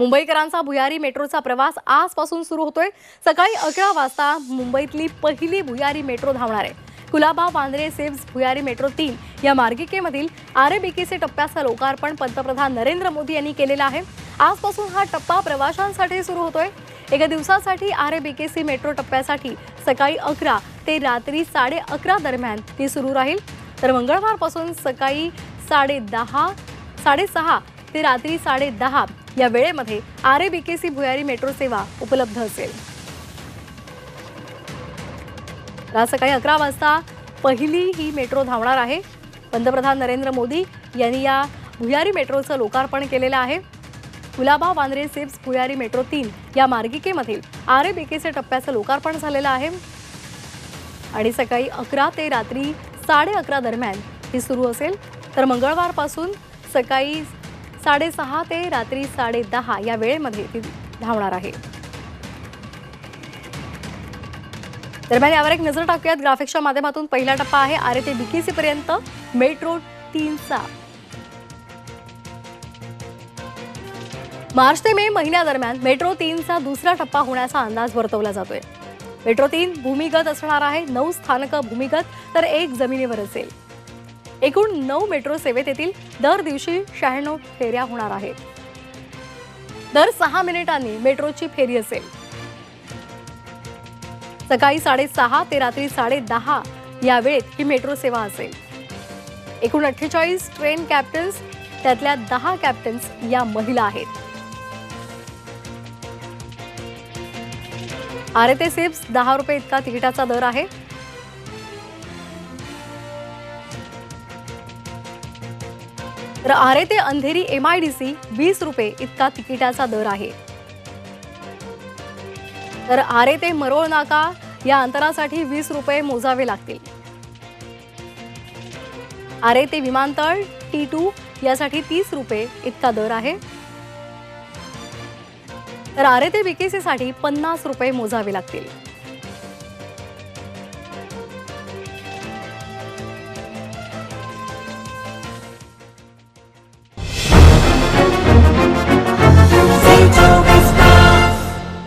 मुंबईकरांचा भुयारी मेट्रोचा प्रवास आजपासून सुरू होतोय. सकाळी अकरा वाजता मुंबईतली पहिली भुयारी मेट्रो धावणार आहे. कुलाबा वांद्रे सेव्स भुयारी मेट्रो तीन या मार्गिकेमधील आरएबीकेसी टप्प्याचं लोकार्पण पंतप्रधान नरेंद्र मोदी यांनी केलेलं आहे. आजपासून हा टप्पा प्रवाशांसाठी सुरू होतोय. एका दिवसासाठी आरेबिकेसी मेट्रो टप्प्यासाठी सकाळी अकरा ते रात्री साडे अकरा दरम्यान ती सुरू राहील. तर मंगळवारपासून सकाळी साडे दहा साडेसहा ते रात्री साडे दहा या वेळेमध्ये R A B K C भुयारी मेट्रो सेवा उपलब्ध असेल. आज सकाळी अकरा वाजता पहिली ही मेट्रो धावणार आहे. पंतप्रधान नरेंद्र मोदी यांनी या भुयारी मेट्रोचं लोकार्पण केलेलं आहे. कुलाबा वांद्रे सिप्स भुयारी मेट्रो तीन या मार्गिकेमधील R A B K C टप्प्याचं लोकार्पण झालेलं आहे. आणि सकाळी अकरा ते रात्री साडे अकरा दरम्यान ही सुरू असेल. तर मंगळवारपासून सकाळी साडेसहा ते रात्री साडे दहा या वेळेमध्ये ती धावणार आहे. दरम्यान यावर एक नजर टाकूयात. ग्राफिक्सच्या माध्यमातून पहिला टप्पा आहे. आरे ते बीकेसी पर्यंत मेट्रो तीनचा. मार्च ते मे महिन्यादरम्यान मेट्रो तीनचा दुसरा टप्पा होण्याचा अंदाज वर्तवला जातोय. मेट्रो तीन भूमिगत असणार आहे. नऊ स्थानकं भूमिगत तर एक जमिनीवर असेल. एकूण नऊ मेट्रो सेवेत येतील. दर दिवशी शहाण्णव फेऱ्या होणार आहेत. दर सहा मिनिटांनी मेट्रोची फेरी असेल. सकाळी साडेसहा ते रात्री साडेदहा या वेळेत ही मेट्रो सेवा असेल. एकूण अठ्ठेचाळीस ट्रेन कॅप्टन्स त्यातल्या दहा कॅप्टन्स या महिला आहेत. आरे ते सिप्स दहा रुपये इतका तिकिटाचा दर आहे. तर आरे ते Andheri M I D C वीस रुपये इतका तिकिटाचा दर आहे. तर आरे ते मरोळ नाका या अंतरासाठी वीस रुपये मोजावे लागतील. आरे ते विमानतळ टी टू यासाठी तीस रुपये इतका दर आहे. तर आरे ते बीकेसीसाठी पन्नास रुपये मोजावे लागतील.